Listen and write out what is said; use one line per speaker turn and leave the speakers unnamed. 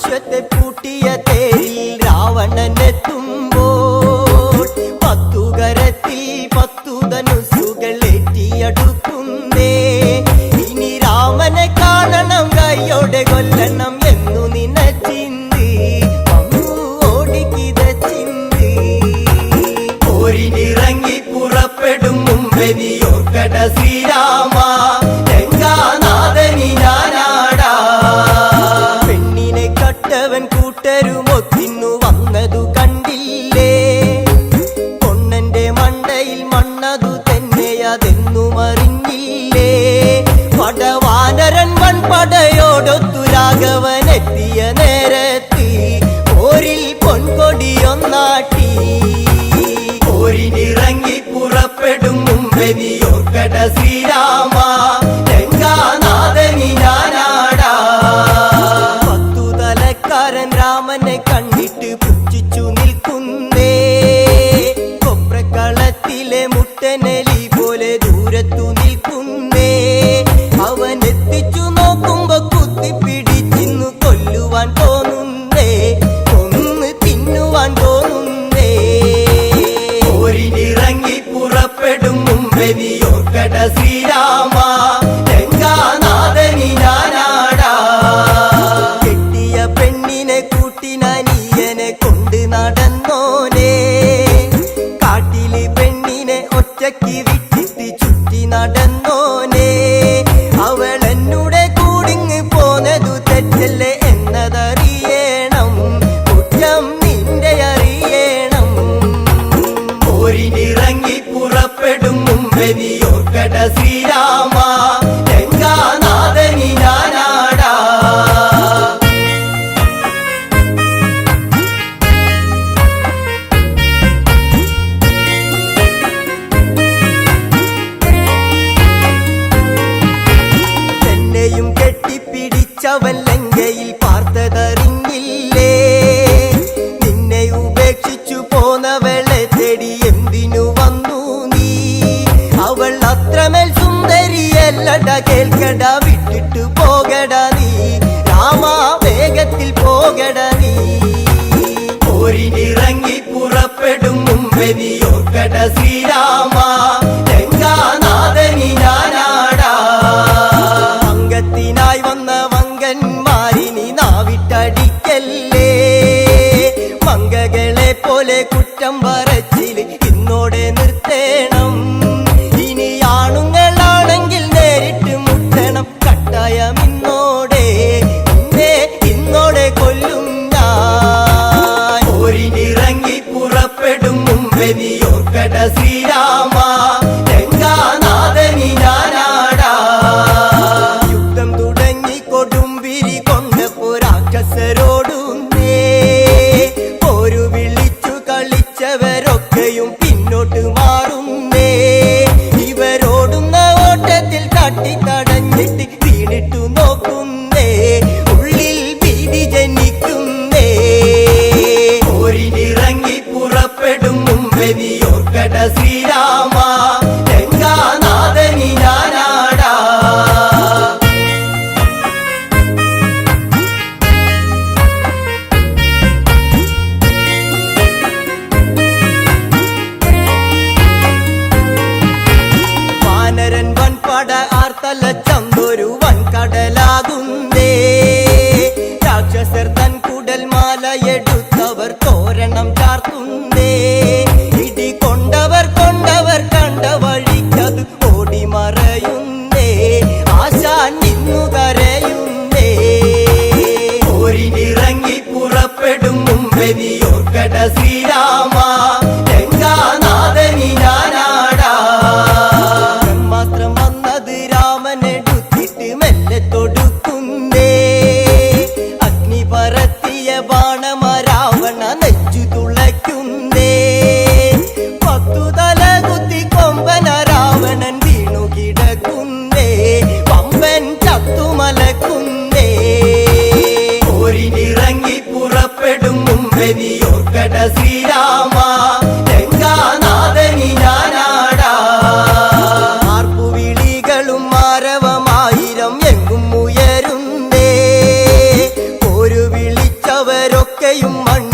വിശ്വത്തെ പൂട്ടിയ തേരിൽ രാവണനെത്തുമ്പോൾ പത്തുകരത്തിൽ പത്തു ധനുസുകൾ ഏറ്റിയടുക്കുന്നേ. ഇനി രാമനെ കാണണം കൈയോടെ കൊല്ലണം എന്നു നിന്നെ ഓടിക്കിതച്ചിന്തി പോരിനിറങ്ങി പുറപ്പെടും നീ ഓർക്കട ഭാർഗവനെത്തിയ കൊണ്ട് നടന്നോ? bailar. ശ്രീരാമ രംഗാനാഥനി ഞാനാടാ. യുദ്ധം തുടങ്ങി കൊടുമ്പിരി കൊന്നപ്പോ രാക്ഷസരോടു കലച്ചന്തൊരു വൻകടലാകുന്നേ. രാക്ഷസർ തൻ കുടൽ മാലയെടുത്തവർ തോരണം ചാർത്തുന്നേ. പ്രതിയോർക്കട ശ്രീരാമ ലങ്കാനാഥനി ഞാനാടാ. ആർപ്പുവിളികളും മരവമായിരം എങ്ങും ഉയരുന്നേ. ഒരു വിളിച്ചവരൊക്കെയും മണ്ണ്